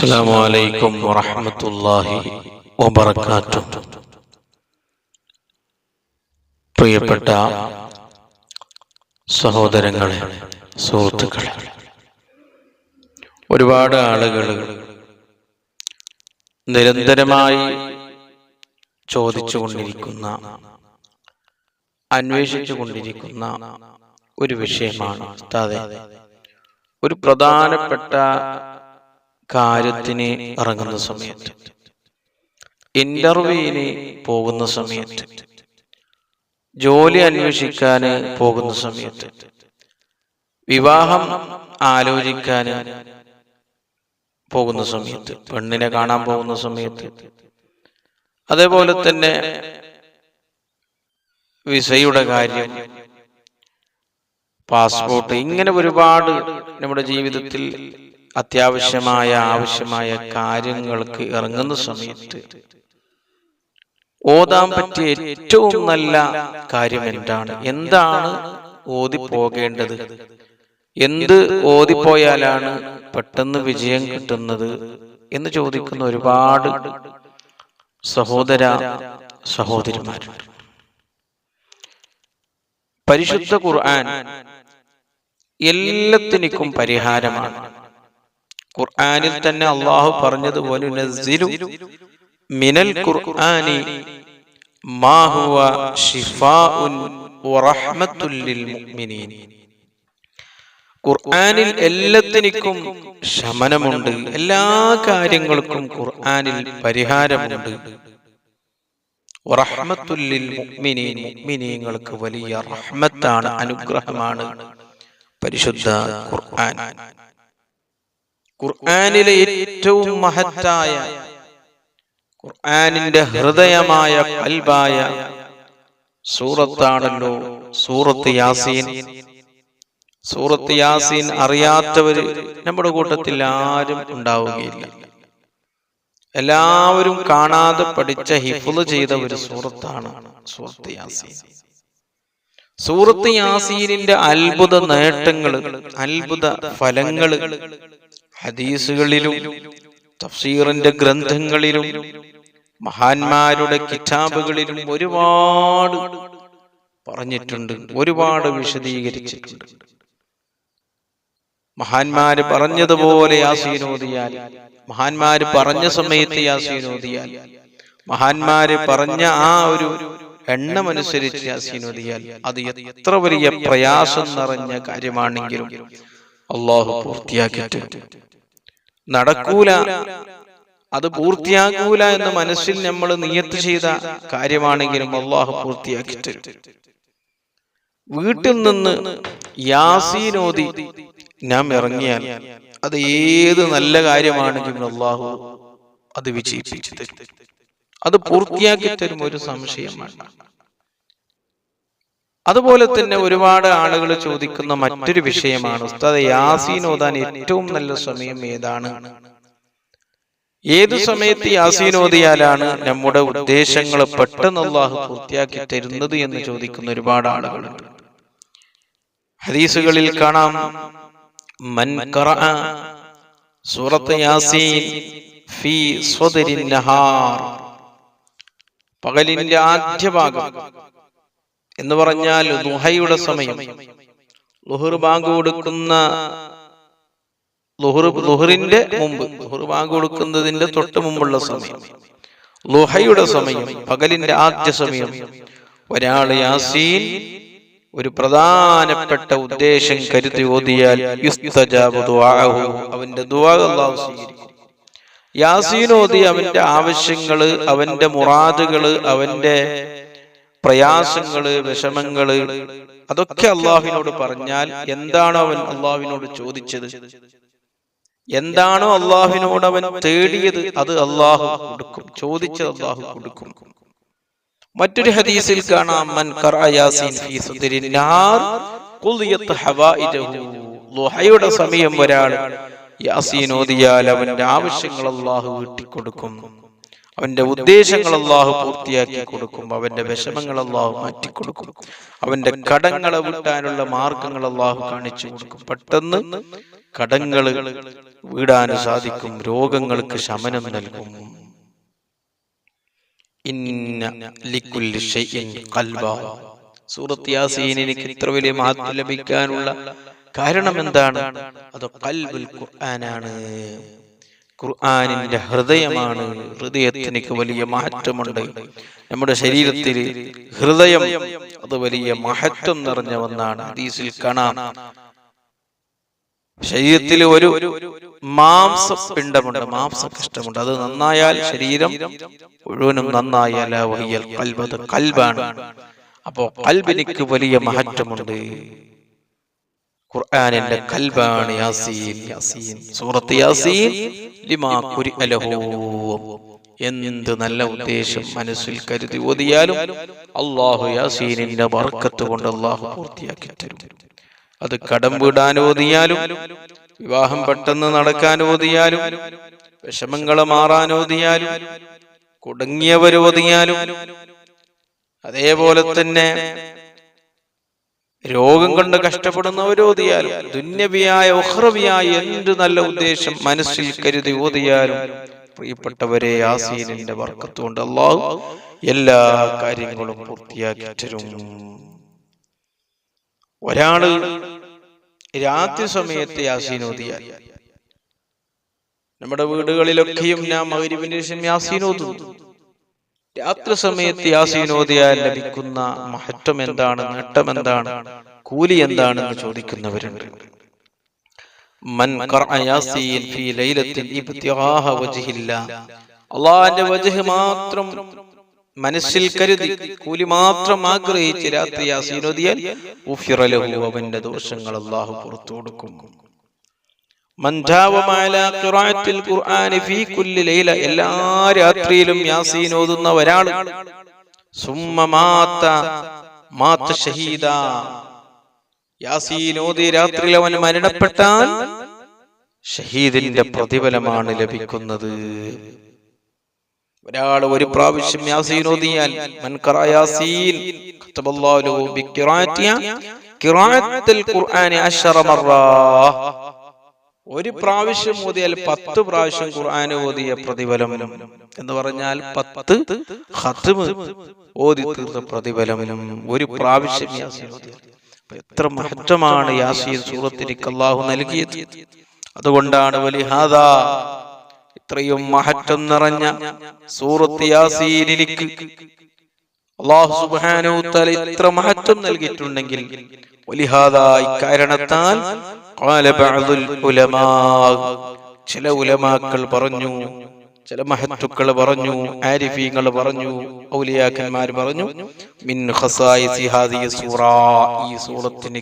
السلام عليكم ورحمة الله وبركاته പ്രിയപ്പെട്ട സഹോദരങ്ങളെ സുഹൃത്തുക്കളെ ഒരുപാട് ആളുകൾ നിരന്തരമായി ചോദിച്ചുകൊണ്ടിരിക്കുന്ന അന്വേഷിച്ചു കൊണ്ടിരിക്കുന്ന ഒരു വിഷയമാണ് ഉസ്താദെ ഒരു പ്രധാനപ്പെട്ട കാര്യത്തിന് ഇറങ്ങുന്ന സമയത്ത്. ഇന്റർവ്യൂവിന് പോകുന്ന സമയത്ത്. ജോലി അന്വേഷിക്കാൻ പോകുന്ന സമയത്ത്. വിവാഹം ആലോചിക്കാൻ പോകുന്ന സമയത്ത്. പെണ്ണിനെ കാണാൻ പോകുന്ന സമയത്ത്. അതേപോലെ തന്നെ വിസയുടെ കാര്യം പാസ്പോർട്ട് ഇങ്ങനെ ഒരുപാട് നമ്മുടെ ജീവിതത്തിൽ അത്യാവശ്യമായ ആവശ്യമായ കാര്യങ്ങൾക്ക് ഇറങ്ങുന്ന സമയത്ത് ഓതാൻ പറ്റിയ ഏറ്റവും നല്ല കാര്യം എന്താണ്? എന്താണ്? ഓതി പോകേണ്ടത് എന്ത് ഓതിപ്പോയാലാണ് പെട്ടെന്ന് വിജയം കിട്ടുന്നത് എന്ന് ചോദിക്കുന്ന ഒരുപാട് സഹോദര സഹോദരിമാരുണ്ട് പരിശുദ്ധ ഖുർആൻ എല്ലാത്തിനും പരിഹാരമാണ്. ഖുർആനിൽ തന്നെ അള്ളാഹു പറഞ്ഞതുപോലെ മിനൽ ഖുർആനി ലിൽ മുഅ്മിനീൻ. ഖുർആനിൽ എല്ലാത്തിനും ശമനമുണ്ട്. എല്ലാ കാര്യങ്ങൾക്കും ഖുർആാനിൽ പരിഹാരമുണ്ട്. മുഅ്മിനീൻ. മുഅ്മിനീങ്ങൾക്ക് വലിയ റഹ്മത്താണ് അനുഗ്രഹമാണ് പരിശുദ്ധ ഖുർആൻ. ഖുർആനിലെ ഏറ്റവും മഹത്തായ ഖുർആാനിന്റെ ഹൃദയമായ കൽബായ സൂറത്താണല്ലോ സൂറത്ത് യാസീൻ. സൂറത്ത് യാസീൻ അറിയാത്തവര് നമ്മുടെ കൂട്ടത്തിൽ ആരും ഉണ്ടാവുകയില്ല. എല്ലാവരും കാണാതെ പഠിച്ച ഹിഫുൾ ചെയ്ത ഒരു സൂറത്താണ് സൂറത്ത് യാസീൻ. സൂറത്ത് യാസീനിന്റെ അത്ഭുത നേട്ടങ്ങൾ അത്ഭുത ഫലങ്ങൾ ഹദീസുകളിലും തഫ്സീറിന്റെ ഗ്രന്ഥങ്ങളിലും മഹാന്മാരുടെ കിതാബുകളിലും ഒരുപാട് പറഞ്ഞിട്ടുണ്ട് ഒരുപാട് വിശദീകരിച്ചിട്ടുണ്ട്. മഹാന്മാര് പറഞ്ഞതുപോലെ യാസീനോദിയാൽ മഹാന്മാര് പറഞ്ഞ സമയത്ത് യാസീനോദിയാൽ മഹാന്മാര് പറഞ്ഞ ആ ഒരു എണ്ണമനുസരിച്ച് യാസീനോദിയാൽ അത് എത്ര വലിയ പ്രയാസം നിറഞ്ഞ കാര്യമാണെങ്കിലും അള്ളാഹു പൂർത്തിയാക്കി തരും നടക്കൂല. അത് പൂർത്തിയാകൂല എന്ന് മനസ്സിൽ നമ്മൾ നിയത്ത് ചെയ്ത കാര്യമാണെങ്കിലും അള്ളാഹു പൂർത്തിയാക്കി തരും. വീട്ടിൽ നിന്ന് യാസീനോദി ഞാൻ ഇറങ്ങിയാൽ അത് ഏത് നല്ല കാര്യമാണെങ്കിലും അള്ളാഹു അത് വിജയിപ്പിച്ചു തരും അത് പൂർത്തിയാക്കി തരും ഒരു സംശയമാണ് അതുപോലെ തന്നെ ഒരുപാട് ആളുകൾ ചോദിക്കുന്ന മറ്റൊരു വിഷയമാണ് ഉസ്താദ് യാസീൻ ഓതാൻ ഏറ്റവും നല്ല സമയം ഏതാണ്? ഏതു സമയത്ത് യാസീൻ ഓതിയാലാണ് നമ്മുടെ ഉദ്ദേശങ്ങൾ പെട്ടെന്ന് അള്ളാഹു പൂർത്തിയാക്കി തരുന്നത് എന്ന് ചോദിക്കുന്ന ഒരുപാട് ആളുകളുണ്ട് ഹദീസുകളിൽ കാണാം മൻ സൂറത്ത് യാസീൻ ഫീ സ്വദരിൻ നഹാർ. പകലിന്റെ ആദ്യ ഭാഗം. എന്ന് പറഞ്ഞാൽ ദുഹയുടെ സമയം. ലുഹുർ ബാങ്ക് കൊടുക്കുന്ന ലുഹുർ ലുഹറിന്റെ മുമ്പ് ലുഹുർ ബാങ്ക് കൊടുക്കുന്നതിന്റെ തൊട്ട് മുമ്പുള്ള സമയം. ലുഹയുടെ സമയം പകലിന്റെ ആദ്യ സമയം. ഒരാൾ യാസീൻ ഒരു പ്രധാനപ്പെട്ട ഉദ്ദേശം കരുതി ഓതിയാൽ അവന്റെ സ്വീകരിക്കും. യാസീൻ ഓതി അവന്റെ ആവശ്യങ്ങൾ അവന്റെ മുറാദുകൾ അവന്റെ പ്രയാസങ്ങൾ വിഷമങ്ങൾ അതൊക്കെ അള്ളാഹുവിനോട് പറഞ്ഞാൽ എന്താണോ അവൻ അള്ളാഹുവിനോട് ചോദിച്ചത്? എന്താണോ അള്ളാഹുവിനോട് അവൻ തേടിയത് അത് അള്ളാഹു കൊടുക്കും. ചോദിച്ചത് അള്ളാഹു കൊടുക്കും. മറ്റൊരു ഹദീസിൽ കാണാം മൻ സമയം ഒരാൾ യാസീൻ ഓതിയാൽ അവന്റെ ആവശ്യങ്ങൾ അള്ളാഹു വീട്ടിക്കൊടുക്കും. അവന്റെ ഉദ്ദേശങ്ങൾ അള്ളാഹു പൂർത്തിയാക്കി കൊടുക്കും. അവന്റെ വിഷമങ്ങൾ അള്ളാഹു മാറ്റിക്കൊടുക്കും അവന്റെ കടങ്ങളെ വിട്ടാനുള്ള മാർഗങ്ങൾ അള്ളാഹു കാണിച്ചു കൊടുക്കും. പെട്ടെന്ന് കടങ്ങൾ വീടാൻ സാധിക്കും. രോഗങ്ങൾക്ക് ശമനം നൽകും. സൂറത്ത് എനിക്ക് ഇത്ര വലിയ മഹത്വം ലഭിക്കാനുള്ള കാരണം എന്താണ്? അത് കൽബുൽ ഖുർആനാണ്. ഖുർആനിന്റെ ഹൃദയമാണ് ഹൃദയത്തിന് വലിയ മാറ്റമുണ്ട്. നമ്മുടെ ശരീരത്തിൽ ഹൃദയം അത് വലിയ മഹത്വം നിറഞ്ഞ ഒന്നാണ് ഹദീസിൽ കാണാം. ശരീരത്തിൽ ഒരു മാംസ പിണ്ടമുണ്ട് മാംസ കഷ്ടമുണ്ട് അത് നന്നായാൽ ശരീരം മുഴുവനും നന്നായാൽ കൽബ്. അത് കൽബാണ്. അപ്പോ കൽബിനിക്ക് വലിയ മഹത്വമുണ്ട് ഖുർആനിന്റെ കൽബാണ് യാസീൻ. യാസീൻ. സൂറത്ത് യാസീൻ ലിമാ എന്ത് നല്ല ഉദ്ദേശം മനസ്സിൽ കരുതി ഓതിയാലും അള്ളാഹു യാസീനിന്റെ ബർക്കത്ത് കൊണ്ട് അള്ളാഹു പൂർത്തിയാക്കി തരും. അത് കടം വിടാൻ ഓതിയാലും വിവാഹം പെട്ടെന്ന് നടക്കാൻ ഓതിയാലും വിഷമങ്ങളെ മാറാൻ ഓതിയാലും കുടുങ്ങിയവർ ഓതിയാലും അതേപോലെ തന്നെ രോഗം കൊണ്ട് കഷ്ടപ്പെടുന്നവർ ഓതിയാലും ദുന്യവിയായ ഉഹ്രവിയായ എന്ത് നല്ല ഉദ്ദേശം മനസ്സിൽ കരുതി ഓതിയാലും. പ്രിയപ്പെട്ടവരെ യാസീനിന്റെ വർക്കത്തുകൊണ്ട് അള്ളാഹു എല്ലാ കാര്യങ്ങളും പൂർത്തിയാക്കി തരും. ഒരാൾ രാത്രി സമയത്ത് യാസീൻ ഓതിയാൽ. നമ്മുടെ വീടുകളിലൊക്കെയും ഞാൻ മകരിവിന് ശേഷം യാസീൻ ഓതുന്നു. രാത്രി സമയത്ത് യാസീനോദിയാൽ ലഭിക്കുന്ന മഹത്വം എന്താണ്? നേട്ടം എന്താണ്? കൂലി എന്താണെന്ന് ചോദിക്കുന്നവരുണ്ട്. മൻ യാസീൻ ഫീ വജ്ഹില്ല. അള്ളാഹിന്റെ വജ്ഹ് മാത്രം മനസ്സിൽ കരുതി കൂലി മാത്രം ആഗ്രഹിച്ച് രാത്രി യാസീനോദിയാൽ അവന്റെ ദോഷങ്ങൾ അള്ളാഹു പുറത്തു കൊടുക്കും. എല്ലാ രാത്രിയിലും യാസീൻ ഓതുന്ന ഒരാൾ യാസീൻ ഓതി രാത്രിയിൽ അവൻ മരണപ്പെട്ടാൽ ഷഹീദിന്റെ പ്രതിഫലമാണ് ലഭിക്കുന്നത്. ഒരാൾ ഒരു പ്രാവശ്യം യാസീൻ ഓതിയാൽ മൻ ഖറ യാസീൻ ഒരു പ്രാവശ്യം ഓതിയാൽ പത്ത് പ്രാവശ്യം ഖുർആൻ ഓതിയ പ്രതിഫലം. എന്ന് പറഞ്ഞാൽ പത്ത് ഖത്മ് ഓതി തീർത്ത പ്രതിഫലം. ഒരു പ്രാവശ്യം എത്ര മഹത്വമാണ് യാസീൻ സൂറത്തിലേക്ക് അള്ളാഹു നൽകിയത്. അതുകൊണ്ടാണ് വലിഹാദ ഇത്രയും മഹത്വം നിറഞ്ഞ സൂറത്ത് യാസീനിലേക്ക് അള്ളാഹു സുബ്ഹാനഹു തആല ഇത്ര മഹത്വം നൽകിയിട്ടുണ്ടെങ്കിൽ ഒലിഹാദായി കാരണത്താൽ ചില ഉലമാക്കൾ പറഞ്ഞു ചില മഹത്തുക്കൾ പറഞ്ഞു ആരിഫീങ്ങൾ പറഞ്ഞു ഔലിയാക്കന്മാർ പറഞ്ഞു മിൻ സൂറ. ഈ സൂറത്തിന്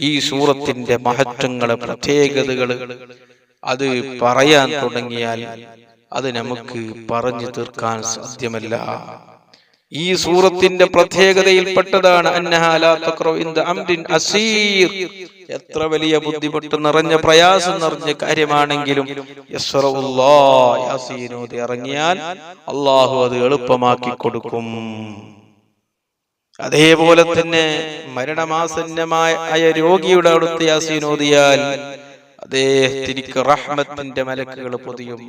ഈ സൂറത്തിന്റെ മഹത്വങ്ങളെ പ്രത്യേകതകൾ അത് പറയാൻ തുടങ്ങിയാൽ അത് നമുക്ക് പറഞ്ഞു തീർക്കാൻ സാധ്യമല്ല. ഈ സൂറത്തിന്റെ പ്രത്യേകതയിൽപ്പെട്ടതാണ് എത്ര വലിയ ബുദ്ധിമുട്ട് നിറഞ്ഞ പ്രയാസം നിറഞ്ഞ കാര്യമാണെങ്കിലും ഇറങ്ങിയാൽ അള്ളാഹു അത് എളുപ്പമാക്കി കൊടുക്കും. അതേപോലെ തന്നെ മരണമാസന്നമായ രോഗിയുടെ അടുത്ത് യാസീനോദിയാൽ ഓതിയാൽ അദ്ദേഹത്തിനിക്ക് റഹ്മത്തിന്റെ മലക്കുകൾ പൊതിയും.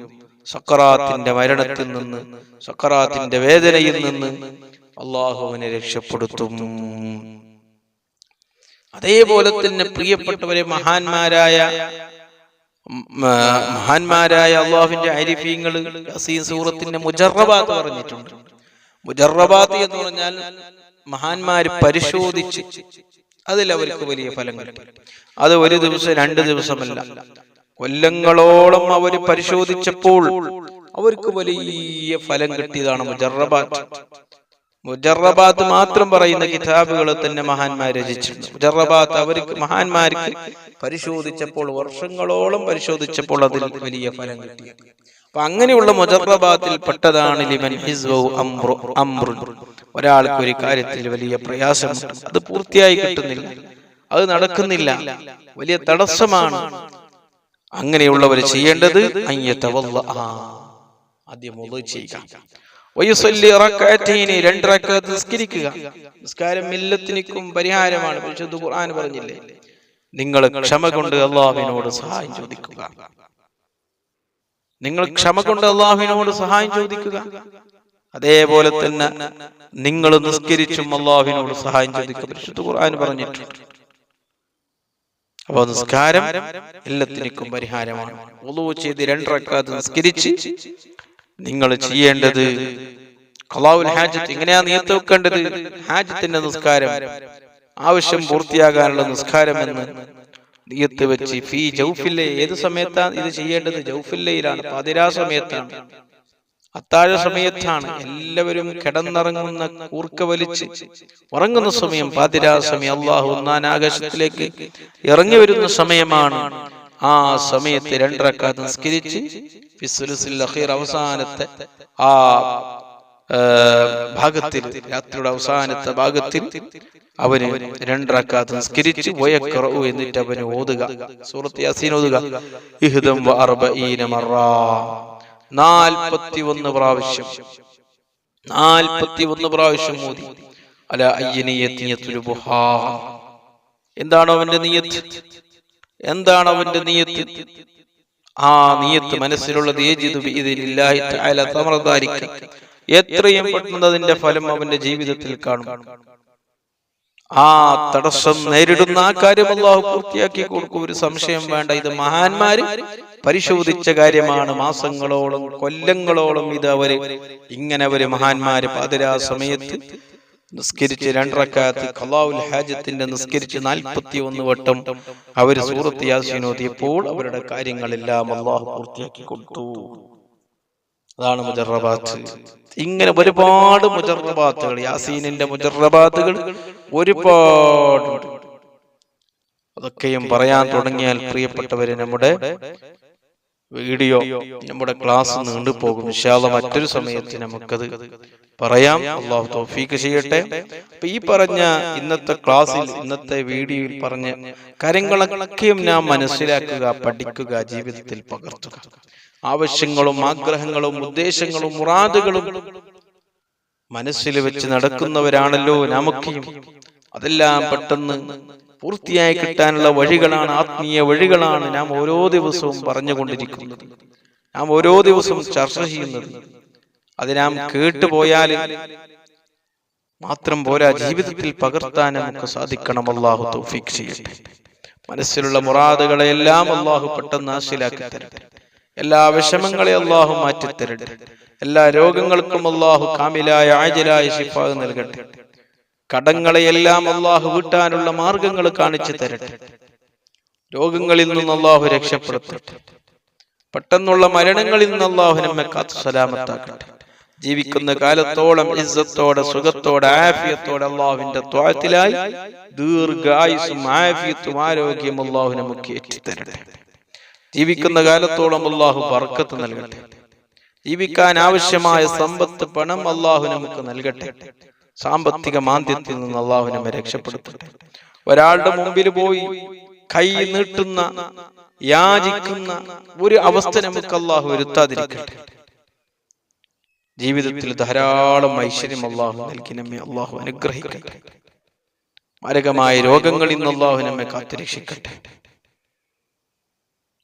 സക്കറാത്തിന്റെ മരണത്തിൽ നിന്ന് സക്കറാത്തിന്റെ വേദനയിൽ നിന്ന് അള്ളാഹുവിനെ രക്ഷപ്പെടുത്തും. അതേപോലെ തന്നെ പ്രിയപ്പെട്ടവരെ മഹാന്മാരായ മഹാന്മാരായ അള്ളാഹുവിന്റെ അരിഫീങ്ങൾ സൂറത്തിന്റെ മുജറബാത്ത് പറഞ്ഞിട്ടുണ്ട്. മുജറബാത്ത് എന്ന് പറഞ്ഞാൽ മഹാന്മാര് പരിശോധിച്ച് അതിൽ അവർക്ക് വലിയ ഫലം കിട്ടും. അത് ഒരു ദിവസം രണ്ട് ദിവസമല്ല. കൊല്ലങ്ങളോളം അവർ പരിശോധിച്ചപ്പോൾ അവർക്ക് വലിയ ഫലം കിട്ടിയതാണ് മുജറബാത്ത്. മുജറബാത്ത്. മാത്രം പറയുന്ന കിതാബുകൾ തന്നെ മഹാന്മാർ രചിച്ചിട്ടുണ്ട്. മുജറബാത്ത് അവർക്ക് മഹാന്മാർക്ക് പരിശോധിച്ചപ്പോൾ വർഷങ്ങളോളം പരിശോധിച്ചപ്പോൾ അതിൽ വലിയ ഫലം കിട്ടി. അപ്പൊ അങ്ങനെയുള്ള മുജറബാത്തിൽ പെട്ടതാണ് ലിമൻ അംറു ഒരാൾക്ക് ഒരു കാര്യത്തിൽ വലിയ പ്രയാസമുണ്ട് അത് പൂർത്തിയായി കിട്ടുന്നില്ല. അത് നടക്കുന്നില്ല. വലിയ തടസ്സമാണ്. അങ്ങനെയുള്ളവർ ചെയ്യേണ്ടത് ആദ്യം ചെയ്യുക. വയുസല്ലി റക്അത്തൈനി രണ്ട് റക്അത്ത് നിസ്കരിക്കുക. നിസ്കാരം മില്ലത്തിനിക്കും പരിഹാരമാണ്. പരിശുദ്ധ ഖുർആൻ പറഞ്ഞില്ലേ? നിങ്ങൾ ക്ഷമ കൊണ്ട് അള്ളാഹുവിനോട് സഹായം ചോദിക്കുക. നിങ്ങൾ ക്ഷമ കൊണ്ട് അള്ളാഹുവിനോട് സഹായം ചോദിക്കുക. അതേപോലെ തന്നെ നിങ്ങൾ നിസ്കരിച്ചും അള്ളാഹുവിനോട് സഹായം ചോദിക്കുക. പരിശുദ്ധ ഖുർആൻ പറഞ്ഞിട്ടുണ്ട്. അപ്പൊ നിസ്കാരം എല്ലാത്തിനും പരിഹാരമാണ്. ഒളു ചെയ്ത് രണ്ടറക്കാതെ നിസ്കരിച്ച് നിങ്ങൾ ചെയ്യേണ്ടത് ഖലാവുൽ ഹാജത്ത് എങ്ങനെയാ നിയത്ത് വെക്കേണ്ടത്? ഹാജത്തിന്റെ നിസ്കാരം. ആവശ്യം പൂർത്തിയാകാനുള്ള നിസ്കാരം എന്ന് നീയത്ത് വെച്ച് ഫീ ജൗഫില്ലേ? ഏത് സമയത്താണ് ഇത് ചെയ്യേണ്ടത്? ജൗഫില്ലയിലാണ്. പതിരാ സമയത്താണ്. അത്താഴ സമയത്താണ് എല്ലാവരും കിടന്നിറങ്ങുന്ന കൂർക്ക വലിച്ച്. ഉറങ്ങുന്ന സമയം പാതിരാ സമയം. അള്ളാഹു ഒന്നാൻ ആകാശത്തിലേക്ക് ഇറങ്ങി വരുന്ന സമയമാണ്. ആ സമയത്ത് രണ്ടരക്കാത്ത് നിസ്കരിച്ച് അവസാനത്തെ ആ ഭാഗത്തിൽ രാത്രിയുടെ അവസാനത്തെ ഭാഗത്തിൽ അവന് രണ്ടരക്കാത്ത് നിസ്കരിച്ച് വയക്കറു എന്നിട്ട് അവന് ഓതുക. സൂറത്ത് യാസീൻ ഓതുക. ഇഹ്ദം നാൽപ്പത്തി ഒന്ന് പ്രാവശ്യം. നാൽപ്പത്തി ഒന്ന് പ്രാവശ്യം മോദി. അല അയ്യനീയത്തിയത്തുലുബുഹാ എന്താണ് അവന്റെ നീയത്ത്? എന്താണ് അവന്റെ നീയത്ത്? ആ നീയത്ത് മനസ്സിലുള്ളത് എത്രയും പെട്ടെന്ന് അതിന്റെ ഫലം അവന്റെ ജീവിതത്തിൽ കാണും. ആ തടസ്സം നേരിടുന്ന ആ കാര്യം അള്ളാഹു പൂർത്തിയാക്കി കൊടുക്കും. ഒരു സംശയം വേണ്ട. ഇത് മഹാന്മാര് പരിശോധിച്ച കാര്യമാണ്. മാസങ്ങളോളം കൊല്ലങ്ങളോളം ഇത് അവർ ഇങ്ങനെ അവർ മഹാന്മാര് പാതിരാ സമയത്ത് നിസ്കരിച്ച് രണ്ടറക്കാത്ത് ഖലാവുൽ ഹാജത്തിന്റെ നിസ്കരിച്ച് നാൽപ്പത്തി ഒന്ന് വട്ടം അവർ സൂറത്ത് യാസീനോദിയപ്പോൾ അവരുടെ കാര്യങ്ങളെല്ലാം അള്ളാഹു പൂർത്തിയാക്കി കൊടുത്തു. അതാണ് മുജറബാത്ത്. ഇങ്ങനെ ഒരുപാട് മുജറബാത്തുകൾ യാസീനിന്റെ മുജറബാത്തുകൾ ഒരുപാട് അതൊക്കെയും പറയാൻ തുടങ്ങിയാൽ പ്രിയപ്പെട്ടവര് നമ്മുടെ വീഡിയോ നമ്മുടെ ക്ലാസ് നീണ്ടുപോകും. വിശാല മറ്റൊരു സമയത്ത് നമുക്കത് പറയാം. അള്ളാഹു തോഫീക്ക് ചെയ്യട്ടെ. അപ്പൊ ഈ പറഞ്ഞ ഇന്നത്തെ ക്ലാസ്സിൽ ഇന്നത്തെ വീഡിയോയിൽ പറഞ്ഞ കാര്യങ്ങളൊക്കെയും നാം മനസ്സിലാക്കുക പഠിക്കുക ജീവിതത്തിൽ പകർത്തുക. ആവശ്യങ്ങളും ആഗ്രഹങ്ങളും ഉദ്ദേശങ്ങളും മുറാദുകളും മനസ്സിൽ വെച്ച് നടക്കുന്നവരാണല്ലോ നമുക്കും. അതെല്ലാം പെട്ടെന്ന് പൂർത്തിയായി കിട്ടാനുള്ള വഴികളാണ് ആത്മീയ വഴികളാണ് നാം ഓരോ ദിവസവും പറഞ്ഞുകൊണ്ടിരിക്കുന്നത് നാം ഓരോ ദിവസവും ചർച്ച ചെയ്യുന്നത്. അത് നാം കേട്ടുപോയാൽ മാത്രം പോരാ ജീവിതത്തിൽ പകർത്താൻ നമുക്ക് സാധിക്കണം. അള്ളാഹു തൗഫീഖ് ചെയ്യട്ടെ. മനസ്സിലുള്ള മുറാദുകളെല്ലാം അള്ളാഹു പെട്ടെന്ന് ആശയിലാക്കി തരട്ടെ. എല്ലാ വിഷമങ്ങളെ അള്ളാഹു മാറ്റിത്തരട്ടെ. എല്ലാ രോഗങ്ങൾക്കും അള്ളാഹു കാമിലായ ആജിലായ ശിഫാഗ് നൽകട്ടെ. കടങ്ങളെയെല്ലാം അള്ളാഹു വീട്ടാനുള്ള മാർഗങ്ങൾ കാണിച്ചു തരട്ടെ. രോഗങ്ങളിൽ നിന്ന് അള്ളാഹു രക്ഷപ്പെടുത്തട്ടെ. പെട്ടെന്നുള്ള മരണങ്ങളിൽ നിന്ന് അള്ളാഹു നമ്മെ കാത്തു സലാമത്താക്കട്ടെ. ജീവിക്കുന്ന കാലത്തോളം ഇസ്സത്തോടെ സുഖത്തോടെ ആഫിയത്തോടെ അള്ളാഹുവിന്റെ ത്വാത്തിലായി ദീർഘായുസും ആഫിയത്തും ആരോഗ്യം അള്ളാഹു നമുക്ക് ഏറ്റിത്തരട്ടെ. ജീവിക്കുന്ന കാലത്തോളം അള്ളാഹു ബർക്കത്ത് നൽകട്ടെ. ജീവിക്കാൻ ആവശ്യമായ സമ്പത്ത് പണം അള്ളാഹു നമുക്ക് നൽകട്ടെ. സാമ്പത്തിക മാന്ദ്യത്തിൽ നിന്ന് അള്ളാഹു നമ്മെ രക്ഷപ്പെടുത്തട്ടെ. ഒരാളുടെ മുമ്പിൽ പോയി കൈ നീട്ടുന്ന യാചിക്കുന്ന ഒരു അവസ്ഥ നമുക്ക് അള്ളാഹു വരുത്താതിരിക്കട്ടെ. ജീവിതത്തിൽ ധാരാളം ഐശ്വര്യം അള്ളാഹു നൽകി നമ്മെ അള്ളാഹു അനുഗ്രഹിക്കട്ടെ. മാരകമായ രോഗങ്ങളിൽ നിന്ന് അള്ളാഹു നമ്മെ കാത്തുരക്ഷിക്കട്ടെ.